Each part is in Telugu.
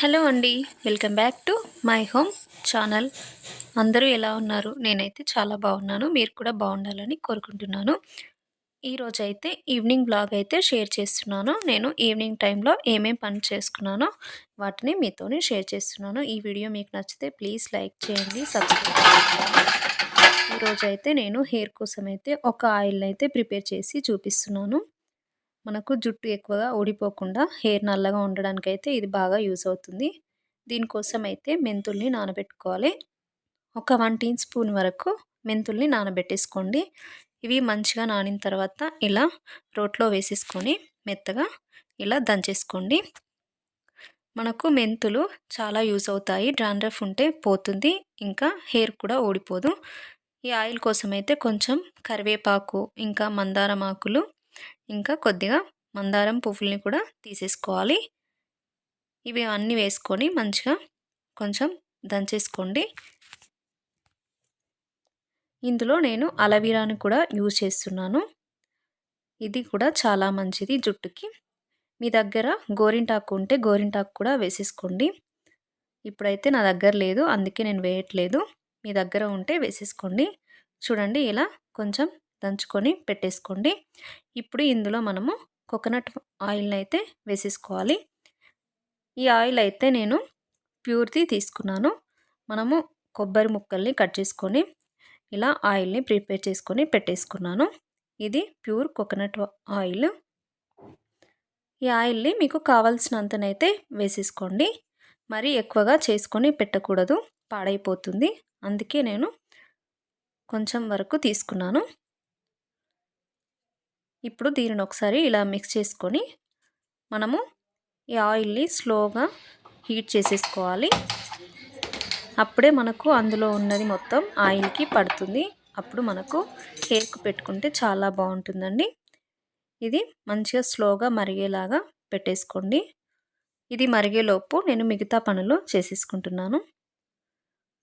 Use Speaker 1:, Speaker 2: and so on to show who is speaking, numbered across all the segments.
Speaker 1: హలో అండి. Welcome back to my home channel. అందరూ ఎలా ఉన్నారు? నేనైతే చాలా బాగున్నాను. మీరు కూడా బాగుండాలని కోరుకుంటున్నాను. ఈరోజు అయితే ఈవినింగ్ బ్లాగ్ అయితే షేర్ చేస్తున్నాను. నేను ఈవినింగ్ టైంలో ఏమేం పని చేసుకున్నానో వాటిని మీతోనే షేర్ చేస్తున్నాను. ఈ వీడియో మీకు నచ్చితే ప్లీజ్ లైక్ చేయండి సబ్స్క్రైబ్ ఈరోజు అయితే నేను హెయిర్ కోసం అయితే ఒక ఆయిల్ అయితే ప్రిపేర్ చేసి చూపిస్తున్నాను. మనకు జుట్టు ఎక్కువగా ఊడిపోకుండా హెయిర్ నల్లగా ఉండడానికి అయితే ఇది బాగా యూజ్ అవుతుంది. దీనికోసం అయితే మెంతుల్ని నానబెట్టుకోవాలి. ఒక వన్ టీ స్పూన్ వరకు మెంతుల్ని నానబెట్టేసుకోండి. ఇవి మంచిగా నానిన తర్వాత ఇలా రోట్లో వేసేసుకొని మెత్తగా ఇలా దంచేసుకోండి. మనకు మెంతులు చాలా యూజ్ అవుతాయి. డ్రాండ్రఫ్ ఉంటే పోతుంది. ఇంకా హెయిర్ కూడా ఊడిపోదు. ఈ ఆయిల్ కోసం అయితే కొంచెం కరివేపాకు ఇంకా మందారం ఆకులు ఇంకా కొద్దిగా మందారం పువ్వుల్ని కూడా తీసేసుకోవాలి. ఇవి అన్నీ వేసుకొని మంచిగా కొంచెం దంచేసుకోండి. ఇందులో నేను అలవీరాని కూడా యూజ్ చేస్తున్నాను. ఇది కూడా చాలా మంచిది జుట్టుకి. మీ దగ్గర గోరింటాకు ఉంటే గోరింటాకు కూడా వేసేసుకోండి. ఇప్పుడైతే నా దగ్గర లేదు అందుకే నేను వేయట్లేదు. మీ దగ్గర ఉంటే వేసేసుకోండి. చూడండి ఇలా కొంచెం దంచుకొని పెట్టేసుకోండి. ఇప్పుడు ఇందులో మనము కోకోనట్ ఆయిల్ని అయితే వేసేసుకోవాలి. ఈ ఆయిల్ అయితే నేను ప్యూర్ది తీసుకున్నాను. మనము కొబ్బరి ముక్కల్ని కట్ చేసుకొని ఇలా ఆయిల్ని ప్రిపేర్ చేసుకొని పెట్టేసుకున్నాను. ఇది ప్యూర్ కోకోనట్ ఆయిల్. ఈ ఆయిల్ని మీకు కావాల్సినంతనైతే వేసేసుకోండి. మరి ఎక్కువగా చేసుకొని పెట్టకూడదు. పాడైపోతుంది. అందుకే నేను కొంచెం వరకు తీసుకున్నాను. ఇప్పుడు దీనిని ఒకసారి ఇలా మిక్స్ చేసుకొని మనము ఈ ఆయిల్ని స్లోగా హీట్ చేసేసుకోవాలి. అప్పుడే మనకు అందులో ఉన్నది మొత్తం ఆయిల్కి పడుతుంది. అప్పుడు మనకు కేక్ పెట్టుకుంటే చాలా బాగుంటుందండి. ఇది మంచిగా స్లోగా మరిగేలాగా పెట్టేసుకోండి. ఇది మరిగేలోపు నేను మిగతా పనులు చేసేసుకుంటున్నాను.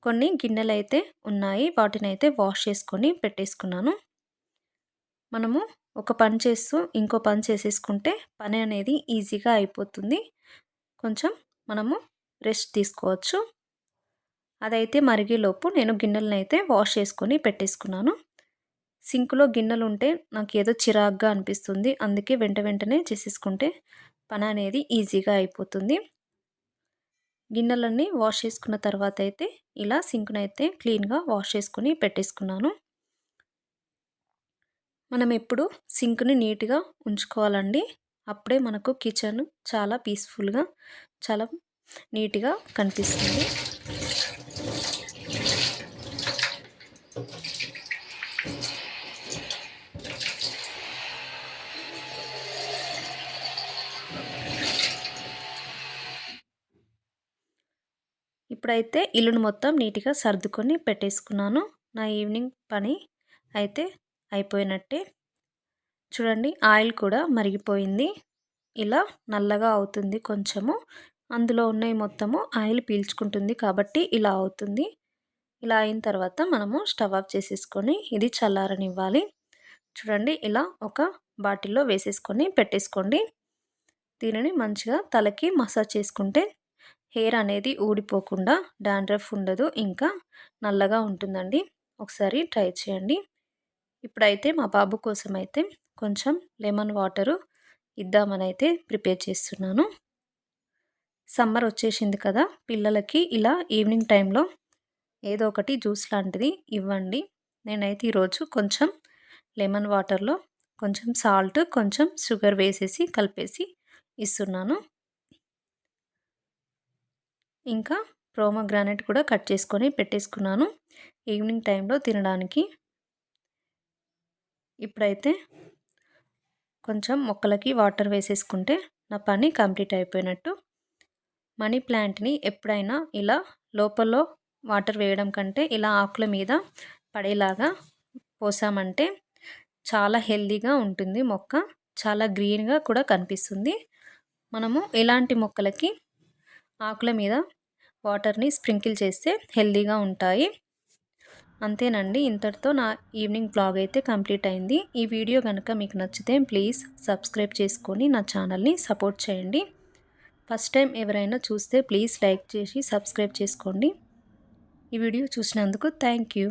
Speaker 1: కొన్ని గిన్నెలు అయితే ఉన్నాయి. వాటిని అయితే వాష్ చేసుకొని పెట్టేసుకున్నాను. మనము ఒక పని చేస్తూ ఇంకో పని చేసేసుకుంటే పని అనేది ఈజీగా అయిపోతుంది. కొంచెం మనము రెస్ట్ తీసుకోవచ్చు. అదైతే మరిగేలోపు నేను గిన్నెలను అయితే వాష్ చేసుకొని పెట్టేసుకున్నాను. సింక్లో గిన్నెలు ఉంటే నాకు ఏదో చిరాగ్గా అనిపిస్తుంది. అందుకే వెంట వెంటనే చేసేసుకుంటే పని అనేది ఈజీగా అయిపోతుంది. గిన్నెలన్నీ వాష్ చేసుకున్న తర్వాత అయితే ఇలా సింక్నైతే క్లీన్గా వాష్ చేసుకుని పెట్టేసుకున్నాను. మనం ఎప్పుడు సింక్ని నీట్గా ఉంచుకోవాలండి. అప్పుడే మనకు కిచెన్ చాలా పీస్ఫుల్గా చాలా నీట్గా కనిపిస్తుంది. ఇప్పుడైతే ఇల్లును మొత్తం నీట్గా సర్దుకొని పెట్టేసుకున్నాను. నా ఈవినింగ్ పని అయితే అయిపోయినట్టే. చూడండి ఆయిల్ కూడా మరిగిపోయింది. ఇలా నల్లగా అవుతుంది కొంచెము. అందులో ఉన్నవి మొత్తము ఆయిల్ పీల్చుకుంటుంది కాబట్టి ఇలా అవుతుంది. ఇలా అయిన తర్వాత మనము స్టవ్ ఆఫ్ చేసేసుకొని ఇది చల్లారనివ్వాలి. చూడండి ఇలా ఒక బాటిల్లో వేసేసుకొని పెట్టేసుకోండి. దీనిని మంచిగా తలకి మసాజ్ చేసుకుంటే హెయిర్ అనేది ఊడిపోకుండా డాండ్రఫ్ ఉండదు ఇంకా నల్లగా ఉంటుందండి. ఒకసారి ట్రై చేయండి. ఇప్పుడైతే మా బాబు కోసం అయితే కొంచెం లెమన్ వాటరు ఇద్దామని అయితే ప్రిపేర్ చేస్తున్నాను. సమ్మర్ వచ్చేసింది కదా పిల్లలకి ఇలా ఈవినింగ్ టైంలో ఏదో ఒకటి జ్యూస్ లాంటిది ఇవ్వండి. నేనైతే ఈరోజు కొంచెం లెమన్ వాటర్లో కొంచెం సాల్ట్ కొంచెం షుగర్ వేసేసి కలిపేసి ఇస్తున్నాను. ఇంకా గ్రానైట్ కూడా కట్ చేసుకొని పెట్టేసుకున్నాను. ఈవినింగ్ టైంలో తినడానికి ఇప్పుడైతే కొంచెం మొక్కలకి వాటర్ వేసేసుకుంటే నా పని కంప్లీట్ అయిపోయినట్టు. మనీ ప్లాంట్ని ఎప్పుడైనా ఇలా లోపల వాటర్ వేయడం కంటే ఇలా ఆకుల మీద పడేలాగా పోసామంటే చాలా హెల్దీగా ఉంటుంది మొక్క. చాలా గ్రీన్గా కూడా కనిపిస్తుంది. మనము ఇలాంటి మొక్కలకి ఆకుల మీద వాటర్ని స్ప్రింకిల్ చేస్తే హెల్దీగా ఉంటాయి. అంతేనండి. ఇంతటితో నా ఈవినింగ్ బ్లాగ్ అయితే కంప్లీట్ అయింది. ఈ వీడియో కనుక మీకు నచ్చితే ప్లీజ్ సబ్స్క్రైబ్ చేసుకొని నా ఛానల్ని సపోర్ట్ చేయండి. ఫస్ట్ టైం ఎవరైనా చూస్తే ప్లీజ్ లైక్ చేసి సబ్స్క్రైబ్ చేసుకోండి. ఈ వీడియో చూసినందుకు థ్యాంక్ యూ.